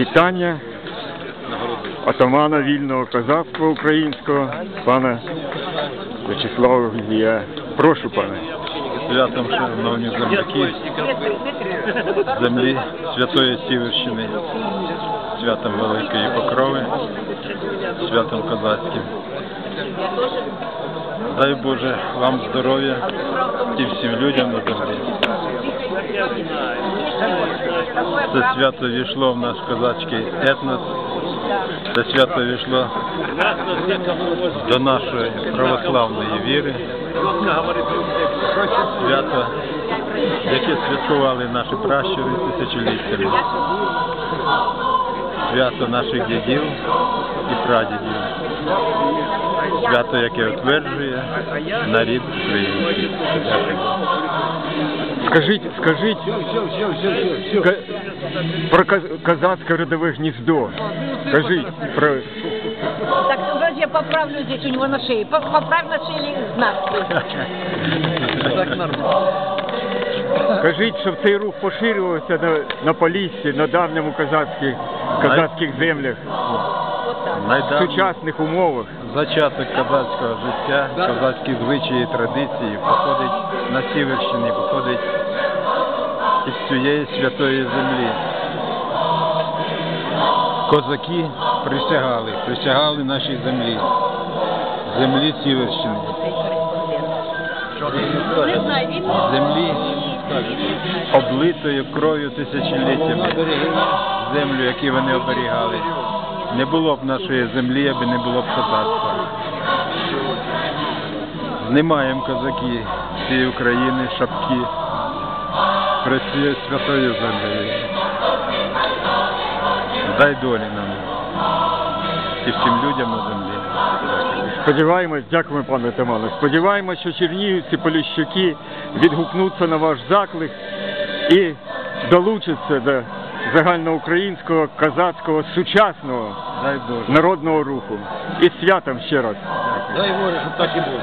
вітання отамана вільного козацтва українського, пана Вячеслава Гузія. Прошу, пане. Святом, шановні земляки, землі Святої Сіверщини, святом Великої Покрови, святом козацьким. Дай Боже вам здоров'я і всім людям на землі. Це свято війшло в наш козацький етнос, це свято війшло до нашої православної віри свято, яке святкували наші пращури тисячоліттями. Свято наших дідів і прадідів. Свято, яке утверджує нарід український. Скажіть, скажіть ка- про коз- козацьке родове гніздо. Скажіть про Так, давайте я поправлю здесь у него на шее. По- Поправь на шее знак. скажіть, щоб цей рух поширювався на, на Поліссі, на давньому козацьких козацьких землях, в сучасних умовах. зачаток козацького життя, козацькі звичаї і традиції походить на Сіверщині, походить із цієї святої землі. Козаки присягали, присягали нашій землі, землі Сіверщини, землі облитою кров'ю тисячоліттями, землю, яку вони оберігали. Не було б нашої землі, аби не було б козацтва. Знімаємо козаки цієї України, шапки цією святою землею. Дай долі нам і всім людям на землі. Сподіваємось, дякуємо, пане Тамане. Сподіваємось, що чернігівці, поліщуки відгукнуться на ваш заклик і долучаться до загальноукраїнського, казацького, сучасного народного руху. І святом ще раз. Дай Боже, щоб так і було.